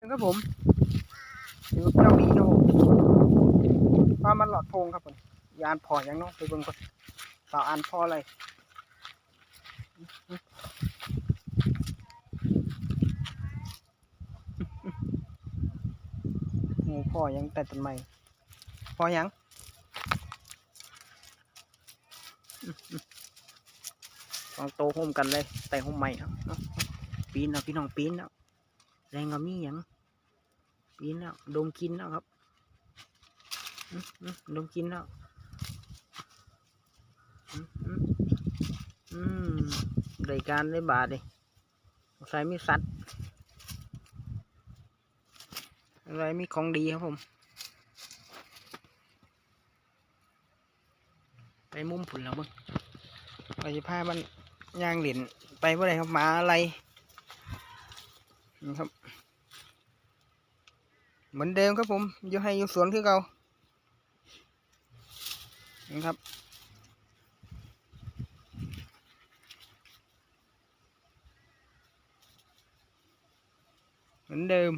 ครับผมอยู่เจ้าหมีครับผมปลามันหลอดโพงครับผมยานพออย่างเน้องไปเบิ่งก่อนสาวอันพออะไรโอ้พ่อยังแต่ต้นไม้พอยังลองโตห่มกันเลย แต่ห่มใหม่เอาเอาปีนเอาพี่น้องปีนเอา แรงก็มีหยังปีนแล้วดมกินแล้วครับอื้ออื้อดมกินแล้วอืมรายการได้บาทเลยใส่มีสัตว์อะไรมีของดีครับผม ไปมุมผุนแล้วเบ้างไปจะพามันย่างเหรียญไปเมื่อไรครับมาอะไร นี่ครับ เหมือนเดิมครับผมอยู่ให้อยู่สวนคือเก่านี่ครับเหมือนเดิม